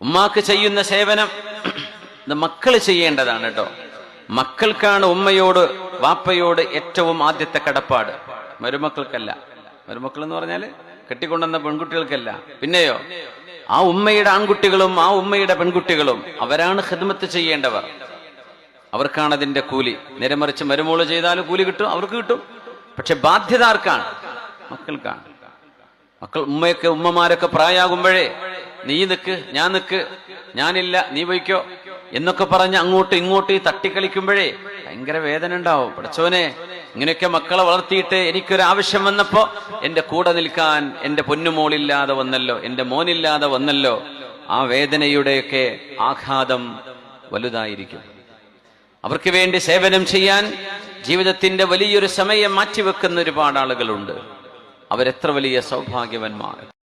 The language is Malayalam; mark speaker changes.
Speaker 1: ഉമ്മാക്ക് ചെയ്യുന്ന സേവനം ഇത് മക്കൾ ചെയ്യേണ്ടതാണ് കേട്ടോ. മക്കൾക്കാണ് ഉമ്മയോട് വാപ്പയോട് ഏറ്റവും ആദ്യത്തെ കടപ്പാട്. മരുമക്കൾക്കല്ല. മരുമക്കൾ എന്ന് പറഞ്ഞാൽ കെട്ടിക്കൊണ്ടുവന്ന പെൺകുട്ടികൾക്കല്ല. പിന്നെയോ? ആ ഉമ്മയുടെ ആൺകുട്ടികളും ആ ഉമ്മയുടെ പെൺകുട്ടികളും അവരാണ് ഹിദ്മത്ത് ചെയ്യേണ്ടവർ. അവർക്കാണ് അതിന്റെ കൂലി. നിരമറിച്ച് മരുമോൾ ചെയ്താലും കൂലി കിട്ടും അവർക്ക് കിട്ടും. പക്ഷെ ബാധ്യത ആർക്കാണ്? മക്കൾക്കാണ്. മക്കൾ ഉമ്മയൊക്കെ ഉമ്മമാരൊക്കെ പ്രായാകുമ്പോഴേ നീ നിക്ക് ഞാൻ നിക്ക്. ഞാനില്ല നീ പോയിക്കോ എന്നൊക്കെ പറഞ്ഞ് അങ്ങോട്ട് ഇങ്ങോട്ട് തട്ടിക്കളിക്കുമ്പോഴേ ഭയങ്കര വേദന ഉണ്ടാവും. പഠിച്ചോനെ ഇങ്ങനെയൊക്കെ മക്കളെ വളർത്തിയിട്ട് എനിക്കൊരു ആവശ്യം വന്നപ്പോ എന്റെ കൂടെ നിൽക്കാൻ എന്റെ പൊന്നുമോളില്ലാതെ വന്നല്ലോ എന്റെ മോനില്ലാതെ വന്നല്ലോ. ആ വേദനയുടെയൊക്കെ ആഘാതം വലുതായിരിക്കും. അവർക്ക് വേണ്ടി സേവനം ചെയ്യാൻ ജീവിതത്തിന്റെ വലിയൊരു സമയം മാറ്റിവെക്കുന്ന ഒരുപാട് ആളുകളുണ്ട്. അവരെത്ര വലിയ സൗഭാഗ്യവന്മാർ.